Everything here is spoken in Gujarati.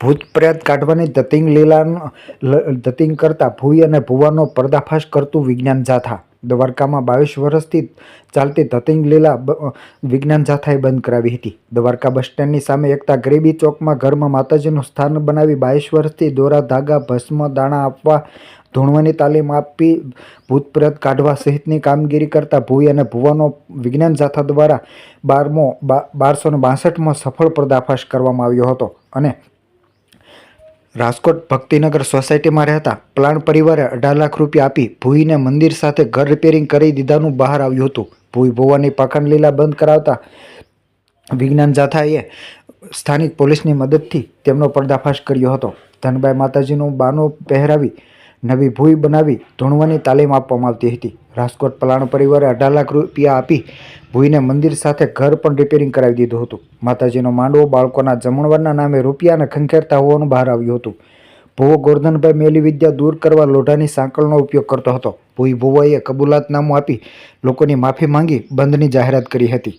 ભૂત પ્રેત કાઢવાની દતિંગ લીલાનો દતિંગ કરતા ભૂઈ અને ભુવાનો પર્દાફાશ કરતું વિજ્ઞાન જાથા. દ્વારકામાં બાવીસ વર્ષથી ચાલતી ધતિંગ લીલા વિજ્ઞાન જાથાએ બંધ કરાવી હતી. દ્વારકા બસ સ્ટેન્ડની સામે એકતા ગરીબી ચોકમાં ઘરમાં માતાજીનું સ્થાન બનાવી બાવીસ વર્ષથી દોરા, ધાગા, ભસ્મ, દાણા આપવા, ધૂણવાની તાલીમ આપી ભૂતપ્રેત કાઢવા સહિતની કામગીરી કરતા ભૂઈ અને ભુવાનો વિજ્ઞાન જાથા દ્વારા બારમો બારસો ને બાસઠમાં સફળ પર્દાફાશ કરવામાં આવ્યો હતો. અને રાજકોટ ભક્તિનગર સોસાયટીમાં રહેતા પ્લાન પરિવારે અઢાર લાખ રૂપિયા આપી ભૂઈને મંદિર સાથે ઘર રિપેરિંગ કરી દીધાનું બહાર આવ્યું હતું. ભૂઈ ભુવાની પાખંડ લીલા બંધ કરાવતા વિજ્ઞાન જાથાએ સ્થાનિક પોલીસની મદદથી તેમનો પર્દાફાશ કર્યો હતો. ધનભાઈ માતાજીનું બાનો પહેરાવી નવી ભૂઈ બનાવી ધૂણવાની તાલીમ આપવામાં આવતી હતી. રાજકોટ પલાણ પરિવારે અઢાર લાખ રૂપિયા આપી ભૂઈને મંદિર સાથે ઘર પણ રિપેરિંગ કરાવી દીધું હતું. માતાજીનો માંડવો બાળકોના જમણવારના નામે રૂપિયાને ખંખેરતા હોવાનું બહાર આવ્યું હતું. ભુવો ગોરધનભાઈ મેલી વિદ્યા દૂર કરવા લોઢાની સાંકળનો ઉપયોગ કરતો હતો. ભૂઈ ભુવાએ કબૂલાતનામું આપી લોકોની માફી માંગી બંધની જાહેરાત કરી હતી.